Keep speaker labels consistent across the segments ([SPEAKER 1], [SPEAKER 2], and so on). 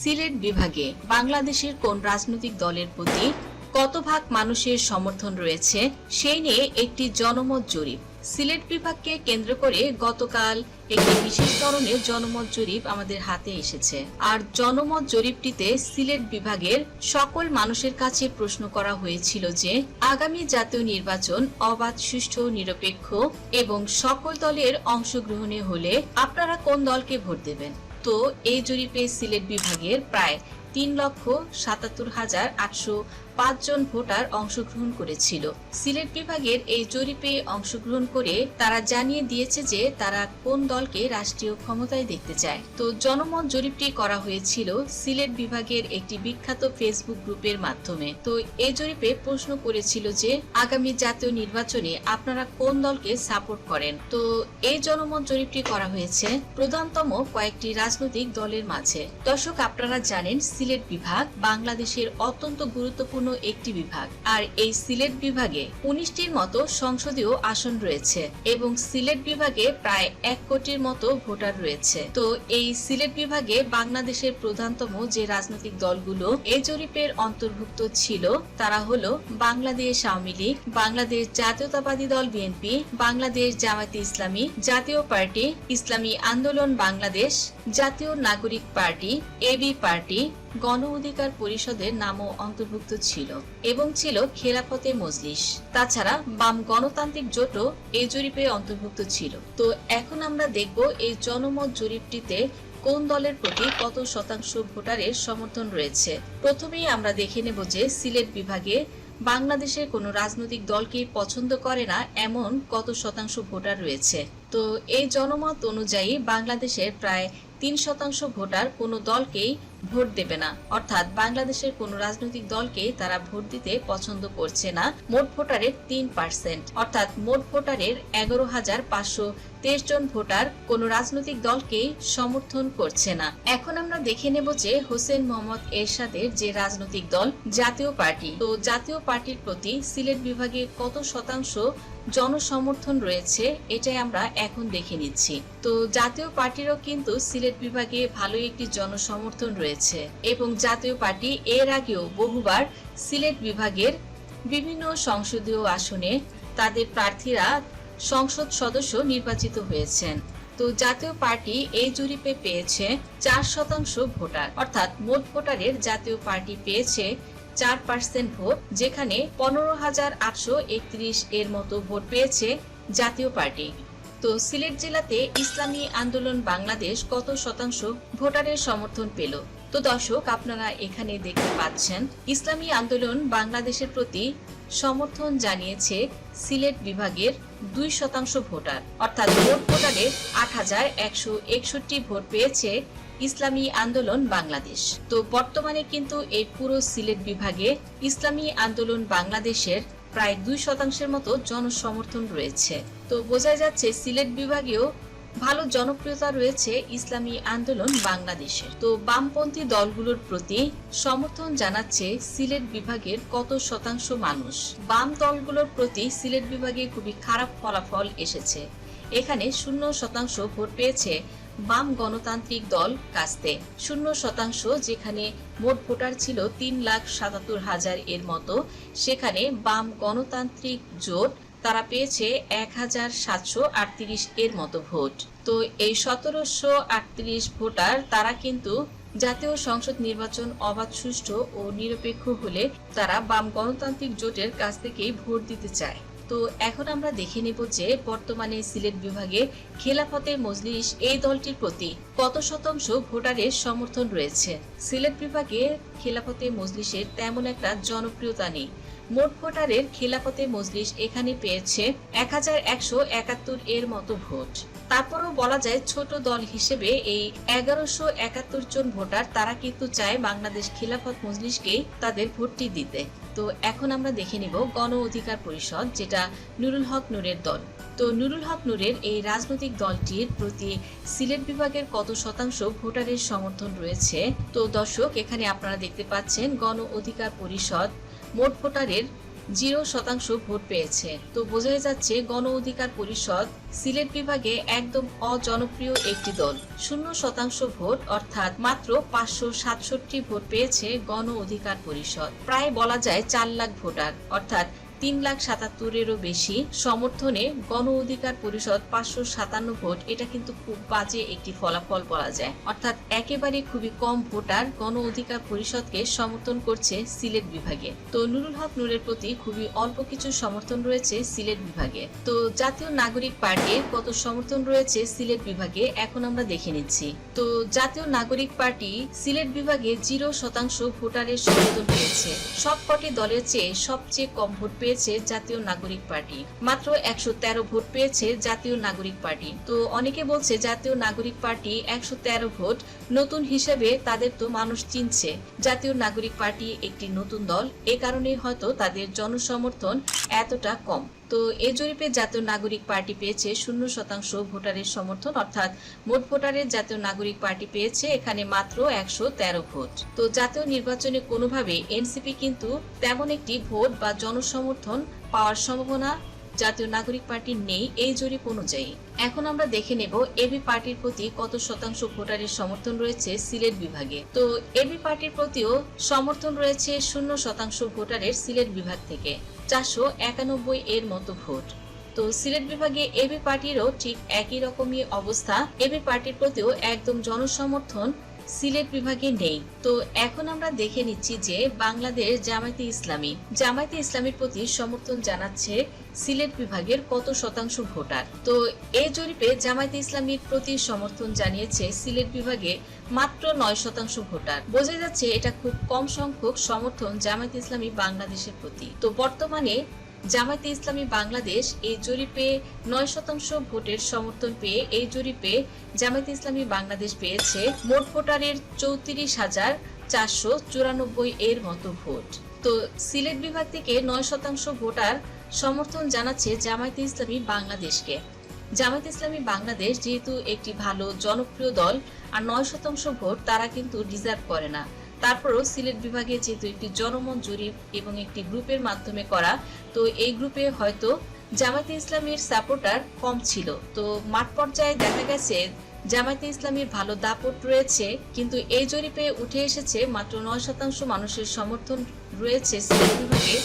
[SPEAKER 1] সিলেট বিভাগে বাংলাদেশের কোন রাজনৈতিক দলের প্রতি কত ভাগ মানুষের সমর্থন রয়েছে, সেই নিয়ে একটি জনমত জরিপ। সিলেট বিভাগকে কেন্দ্র করে গতকাল একটি বিশেষ ধরনের জনমত জরিপ আমাদের হাতে এসেছে। আর জনমত জরিপটিতে সিলেট বিভাগের সকল মানুষের কাছে প্রশ্ন করা হয়েছিল যে, আগামী জাতীয় নির্বাচন অবাধ, সুষ্ঠু, নিরপেক্ষ এবং সকল দলের অংশগ্রহণে হলে আপনারা কোন দলকে ভোট দেবেন? তো এই জরিপে সিলেট বিভাগের প্রায় তিন লক্ষ সাতাত্তর হাজার আটশো পাঁচজন ভোটার অংশগ্রহণ করেছিল। সিলেট বিভাগের এই জরিপে অংশগ্রহণ করে তারা জানিয়ে দিয়েছে যে তারা কোন দলকে রাষ্ট্রীয় ক্ষমতায় দেখতে চায়। তো জনমত জরিপটি করা হয়েছিল সিলেট বিভাগের একটি বিখ্যাত ফেসবুক গ্রুপের মাধ্যমে। তো এই জরিপে প্রশ্ন করেছিল যে, আগামী জাতীয় নির্বাচনে আপনারা কোন দলকে সাপোর্ট করেন? তো এই জনমত জরিপটি করা হয়েছে প্রধানতম কয়েকটি রাজনৈতিক দলের মাঝে। দর্শক, আপনারা জানেন সিলেট বিভাগ বাংলাদেশের অত্যন্ত গুরুত্বপূর্ণ একটি বিভাগ। আর এই সিলেট বিভাগে উনিশটির মতো সংসদীয় আসন রয়েছে এবং সিলেট বিভাগে প্রায় এক কোটির মতো ভোটার রয়েছে। তো এই সিলেট বিভাগে বাংলাদেশের প্রধানতম যে রাজনৈতিক দলগুলো এই জরিপের অন্তর্ভুক্ত ছিল, তারা হলো বাংলাদেশ আওয়ামী লীগ, বাংলাদেশ জাতীয়তাবাদী দল বিএনপি, বাংলাদেশ জামায়াতে ইসলামী, জাতীয় পার্টি, ইসলামী আন্দোলন বাংলাদেশ, জাতীয় নাগরিক পার্টি, এবি পার্টি গণ অধিকার পরিষদের নামও অন্তর্ভুক্ত ছিল এবং ছিল খেলাফতে মজলিস। তাছাড়া বাম গণতান্ত্রিক জোটও এই জরিপে অন্তর্ভুক্ত ছিল। তো এখন আমরা দেখব এই জনমত জরিপটিতে কোন দলের প্রতি কত শতাংশ ভোটারের সমর্থন রয়েছে। প্রথমেই আমরা দেখে নেব যে সিলেট বিভাগে বাংলাদেশের কোনো রাজনৈতিক দলকে পছন্দ করে না এমন কত শতাংশ ভোটার রয়েছে। তো এই জনমত অনুযায়ী বাংলাদেশের প্রায় তিন শতাংশ ভোটার কোনো দলকেই ভোট দেবে না। অর্থাৎ বাংলাদেশের কোনো রাজনৈতিক দলকে তারা ভোট দিতে পছন্দ করছে না। মোট ভোটারের তিন পার্সেন্ট। অর্থাৎ মোট ভোটারের এগারো হাজার পাঁচশো তেইশ জন ভোটার কোন রাজনৈতিক দলকেই সমর্থন করছে না। এখন আমরা দেখে নেব যে হোসেন মোহাম্মদ এরশাদের যে রাজনৈতিক দল জাতীয় পার্টি, তো জাতীয় পার্টির প্রতি সিলেট বিভাগে কত শতাংশ জনসমর্থন রয়েছে, এটাই আমরা এখন দেখে নিচ্ছি। তো জাতীয় পার্টিরও কিন্তু সিলেট বিভাগে ভালো একটি জনসমর্থন রয়েছে এবং জাতীয় পার্টি এর আগেও বহুবার সিলেট বিভাগের বিভিন্ন সংসদীয় আসনে তাদের প্রার্থীরা সংসদ সদস্য নির্বাচিত হয়েছেন। তো জাতীয় পার্টি এই জরিপে পেয়েছে চার শতাংশ ভোটার। অর্থাৎ মোট ভোটারের জাতীয় পার্টি পেয়েছে চার পার্সেন্ট ভোট, যেখানে পনেরো হাজার আটশো একত্রিশ এর মতো ভোট পেয়েছে জাতীয় পার্টি। তো সিলেট জেলাতে ইসলামী আন্দোলন বাংলাদেশ কত শতাংশ ভোটারের সমর্থন পেল? তো দর্শক, আপনারা এখানে দেখতে পাচ্ছেন, ইসলামী আন্দোলন বাংলাদেশের প্রতি সমর্থন জানিয়েছে সিলেট বিভাগের দুই শতাংশ ভোটার। অর্থাৎ মোট ভোটারের আট হাজার একশো একষট্টি ভোট পেয়েছে ইসলামী আন্দোলন বাংলাদেশ। তো বর্তমানে কিন্তু এই পুরো সিলেট বিভাগে ইসলামী আন্দোলন বাংলাদেশের প্রায় দুই শতাংশের মতো জনসমর্থন রয়েছে। তো বোঝা যাচ্ছে সিলেট বিভাগেও ভালো জনপ্রিয়তা রয়েছে ইসলামী আন্দোলন বাংলাদেশের। তো বামপন্থী দলগুলোর প্রতি সমর্থন জানাচ্ছে সিলেট বিভাগের কত শতাংশ মানুষ। বাম দলগুলোর প্রতি সিলেট বিভাগে খুবই খারাপ ফলাফল এসেছে। এখানে শূন্য শতাংশ ভোট পেয়েছে বাম গণতান্ত্রিক দল কাস্তে। শূন্য শতাংশ, যেখানে মোট ভোটার ছিল তিন লাখ সাতাত্তর হাজার এর মতো, সেখানে বাম গণতান্ত্রিক জোট, তারা পেয়েছে এক হাজার সাতশো আটত্রিশ এর মতো ভোট। তো এই সতেরোশো আটত্রিশ ভোটার, তারা কিন্তু জাতীয় সংসদ নির্বাচন অবাধ, সুষ্ঠু ও নিরপেক্ষ হলে তারা বাম গণতান্ত্রিক জোটের কাছ থেকেই ভোট দিতে চায়। তো এখন আমরা দেখে নেব যে বর্তমানে সিলেট বিভাগে খেলাফতে মজলিস এই দলটির প্রতি কত শতাংশ ভোটারের সমর্থন রয়েছে? সিলেট বিভাগে খেলাফতে মজলিসের তেমন একটা জনপ্রিয়তা নেই। মোট ভোটারের খিলাফতে মজলিস এখানে পেয়েছে এক হাজার একশো একাত্তর এর মতো ভোট। তারপরও বলা যায় ছোট দল হিসেবে এই এগারোশো একাত্তর জন ভোটার, তারা কিন্তু চায় বাংলাদেশ খিলাফত মজলিসকেই তাদের ভোটটি দিতে। তো এখন আমরা দেখে নিব গণ অধিকার পরিষদ, যেটা নুরুল হক নূরের দল। তো নুরুল হক নূরের এই রাজনৈতিক দলটির প্রতি সিলেট বিভাগের কত শতাংশ ভোটারের সমর্থন রয়েছে? তো দর্শক, এখানে আপনারা দেখতে পাচ্ছেন গণ অধিকার পরিষদ মোট ভোটারের জিরো শতাংশ ভোট পেয়েছে। তো বোঝাই যাচ্ছে গণ অধিকার পরিষদ সিলেট বিভাগে একদম অজনপ্রিয় একটি দল। শূন্য শতাংশ ভোট অর্থাৎ মাত্র পাঁচশো সাতষট্টি ভোট পেয়েছে গণ অধিকার পরিষদ। প্রায় বলা যায় চার লাখ ভোটার। অর্থাৎ তিন লাখ সাতাত্তরেরও বেশি সমর্থনে গণ অধিকার পরিষদ পাঁচশো সাতান্ন ভোট। এটা কিন্তু খুব বাজে একটি ফলাফল বলা যায়। অর্থাৎ একেবারে খুবই কম ভোটার গণ অধিকার পরিষদকে সমর্থন করছে সিলেট বিভাগে। তো নুরুল হক নূরের প্রতি খুবই অল্প কিছু সমর্থন রয়েছে সিলেট বিভাগে। তো জাতীয় নাগরিক পার্টির কত সমর্থন রয়েছে সিলেট বিভাগে, এখন আমরা দেখে নিচ্ছি। তো জাতীয় নাগরিক পার্টি সিলেট বিভাগে জিরো শতাংশ ভোটারের সমর্থন পেয়েছে। সবকটি দলের চেয়ে সবচেয়ে কম ভোট পেয়েছে জাতীয় নাগরিক পার্টি। মাত্র একশো তেরো ভোট পেয়েছে জাতীয় নাগরিক পার্টি। তো অনেকে বলছে জাতীয় নাগরিক পার্টি একশো তেরো ভোট, নতুন হিসেবে তাদের তো মানুষ চিনছে। জাতীয় নাগরিক পার্টি একটি নতুন দল, এ কারণে হয়তো তাদের জনসমর্থন এতটা কম। তো এ জরিপে জাতীয় নাগরিক পার্টি পেয়েছে শূন্য শতাংশ ভোটারের সমর্থন, অর্থাৎ মোট ভোটারের জাতীয় নাগরিক পার্টি পেয়েছে এখানে মাত্র একশো তেরো ভোট। তো জাতীয় নির্বাচনে কোনোভাবে এনসিপি কিন্তু তেমন একটি ভোট বা জনসমর্থন পাওয়ার সম্ভাবনা জাতীয় নাগরিক পার্টির নেই এই জরিপ অনুযায়ী। এখন আমরা দেখে নেব এবি পার্টির প্রতি কত শতাংশ ভোটারের সমর্থন রয়েছে সিলেট বিভাগে। তো এবি পার্টির প্রতিও সমর্থন রয়েছে শূন্য শতাংশ ভোটারের সিলেট বিভাগ থেকে। চারশো একানব্বই এর মতো ভোট। তো সিলেট বিভাগে এবি পার্টিরও ঠিক একই রকমই অবস্থা। এবি পার্টির প্রতিও একদম জনসমর্থন সিলেট বিভাগে নেই। তো এখন আমরা দেখে নিচ্ছি যে বাংলাদেশ জামায়াতে ইসলামী, জামায়াতে ইসলামীর প্রতি সমর্থন জানাচ্ছে সিলেট বিভাগের কত শতাংশ ভোটার। তো এই জরিপে জামায়াতে ইসলামীর প্রতি সমর্থন জানিয়েছে সিলেট বিভাগে মাত্র নয় শতাংশ ভোটার। বোঝা যাচ্ছে এটা খুব কম সংখ্যক সমর্থন জামায়াতে ইসলামী বাংলাদেশের প্রতি। তো বর্তমানে জামায়াতে ইসলামী বাংলাদেশ এই জরিপে নয় শতাংশ ভোটের সমর্থন পেয়ে এই জরিপে জামায়াতে ইসলামী বাংলাদেশ পেয়েছে মোট ভোটারের চৌত্রিশ হাজার চারশো চুরানব্বই এর মতো ভোট। তো সিলেট বিভাগ থেকে নয় শতাংশ ভোটার সমর্থন জানাচ্ছে জামায়াতে ইসলামী বাংলাদেশকে। জামায়াত ইসলামী বাংলাদেশ যেহেতু একটি ভালো জনপ্রিয় দল আর নয় শতাংশ ভোট তারা কিন্তু ডিজার্ভ করে না। তারপরও সিলেট বিভাগে যেহেতু একটি জনমত জরিপ এবং একটি গ্রুপের মাধ্যমে করা, তো এই গ্রুপে হয়তো জামায়াতে ইসলামের সাপোর্টার কম ছিল। তো মাঠ পর্যায়ে দেখা গেছে জামায়াতে ইসলামীর ভালো দাপট রয়েছে, কিন্তু এই জরিপে উঠে এসেছে মাত্র নয় শতাংশ মানুষের সমর্থন রয়েছে সিলেট বিভাগে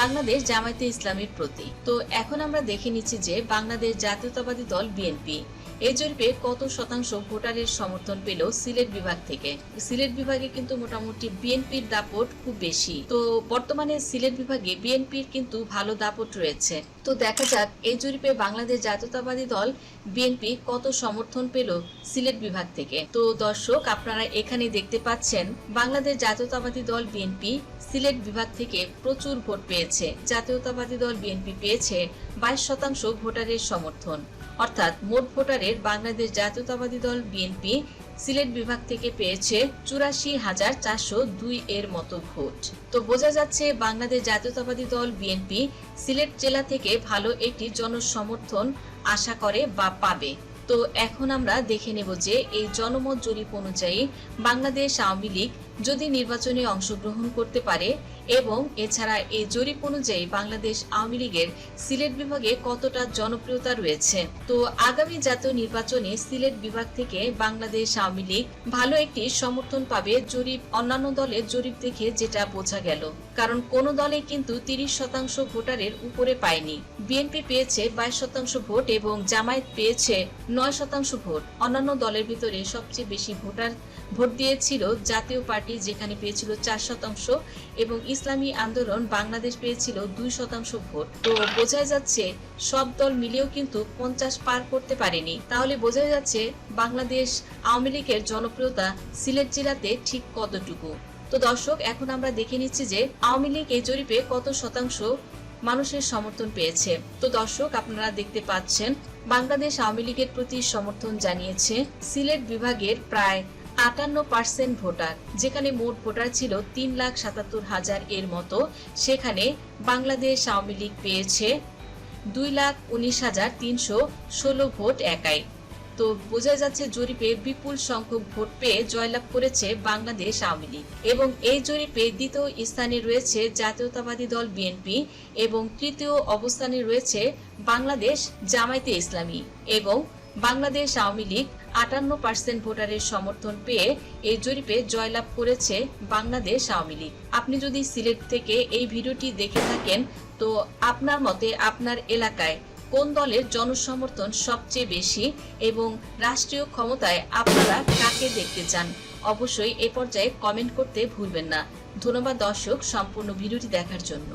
[SPEAKER 1] বাংলাদেশ জামায়াতে ইসলামীর প্রতি। তো এখন আমরা দেখে নিচ্ছি যে বাংলাদেশ জাতীয়তাবাদী দল বিএনপি এই জরিপে কত শতাংশ ভোটারের সমর্থন পেল সিলেট বিভাগ থেকে। সিলেট বিভাগে কিন্তু মোটামুটি বিএনপির দাপট খুব বেশি। তো বর্তমানে সিলেট বিভাগে বিএনপির কিন্তু ভালো দাপট রয়েছে। তো দেখা যাক এই জরিপে বাংলাদেশ জাতীয়তাবাদী দল বিএনপি কত সমর্থন পেল সিলেট বিভাগ থেকে। তো দর্শক, আপনারা এখানে দেখতে পাচ্ছেন, বাংলাদেশ জাতীয়তাবাদী দল বিএনপি সিলেট বিভাগ থেকে প্রচুর ভোট পেয়েছে। জাতীয়তাবাদী দল বিএনপি পেয়েছে বাইশ শতাংশ ভোটারের সমর্থন। অর্থাৎ মোট ভোটারের বাংলাদেশ জাতীয়তাবাদী দল বিএনপি সিলেট বিভাগ থেকে পেয়েছে চুরাশি হাজার চারশো দুই এর মতো ভোট। তো বোঝা যাচ্ছে বাংলাদেশ জাতীয়তাবাদী দল বিএনপি সিলেট জেলা থেকে ভালো একটি জনসমর্থন আশা করে বা পাবে। তো এখন আমরা দেখে নেব যে এই জনমত জরিপ অনুযায়ী বাংলাদেশ আওয়ামী লীগ যদি নির্বাচনে অংশগ্রহণ করতে পারে এবং এছাড়া এই জরিপ অনুযায়ী বাংলাদেশ আওয়ামী লীগের সিলেট বিভাগে কতটা জনপ্রিয়তা রয়েছে? তো আগামী জাতীয় নির্বাচনে সিলেট বিভাগ থেকে বাংলাদেশ আওয়ামী লীগ ভালো একটি সমর্থন পাবে জরিপ অন্যান্য দলের জরিপ দেখে যেটা বোঝা গেল। কারণ কোন দলে কিন্তু তিরিশ শতাংশ ভোটারের উপরে পায়নি। বিএনপি পেয়েছে বাইশ শতাংশ ভোট এবং জামায়াত পেয়েছে নয় শতাংশ ভোট। অন্যান্য দলের ভিতরে সবচেয়ে বেশি ভোটার ভোট দিয়েছিল জাতীয় পার্টি, যেখানে পেয়েছিল চার শতাংশ, এবং ইসলামী আন্দোলন বাংলাদেশ পেয়েছিল দুই শতাংশ ভোট। তো বোঝা যাচ্ছে, সব দল মিলেও কিন্তু পঞ্চাশ পার করতে পারেনি। তাহলে বোঝা যাচ্ছে, বাংলাদেশ আওয়ামী লীগের জনপ্রিয়তা সিলেট জেলাতে ঠিক কতটুকু? তো দর্শক, এখন আমরা দেখে নিচ্ছি যে আওয়ামী লীগ এই জরিপে কত শতাংশ মানুষের সমর্থন পেয়েছে। তো দর্শক, আপনারা দেখতে পাচ্ছেন, বাংলাদেশ আওয়ামী লীগের প্রতি সমর্থন জানিয়েছে সিলেট বিভাগের প্রায় আটান্ন পার্সেন্ট ভোটার, যেখানে মোট ভোটার ছিল তিন লাখ সাতাত্তর হাজার এর মতো। সেখানে বাংলাদেশ আওয়ামী লীগ পেয়েছে দুই লাখ উনিশ হাজার তিনশো ষোলো ভোট একাই। তো বোঝা যাচ্ছে জরিপে বিপুল সংখ্যক ভোট পেয়ে জয়লাভ করেছে বাংলাদেশ আওয়ামী লীগ। এবং এই জরিপে দ্বিতীয় স্থানে রয়েছে জাতীয়তাবাদী দল বিএনপি এবং তৃতীয় অবস্থানে রয়েছে বাংলাদেশ জামায়াতে ইসলামী এবং বাংলাদেশ আওয়ামী লীগ আটান্ন পার্সেন্ট ভোটারের সমর্থন পেয়ে এই জরিপে জয়লাভ করেছে বাংলাদেশ আওয়ামী লীগ। আপনি যদি সিলেট থেকে এই ভিডিওটি দেখে থাকেন, তো আপনার মতে আপনার এলাকায় কোন দলের জনসমর্থন সবচেয়ে বেশি এবং রাষ্ট্রীয় ক্ষমতায় আপনারা কাকে দেখতে চান? অবশ্যই এ পর্যায়ে কমেন্ট করতে ভুলবেন না। ধন্যবাদ দর্শক, সম্পূর্ণ ভিডিওটি দেখার জন্য।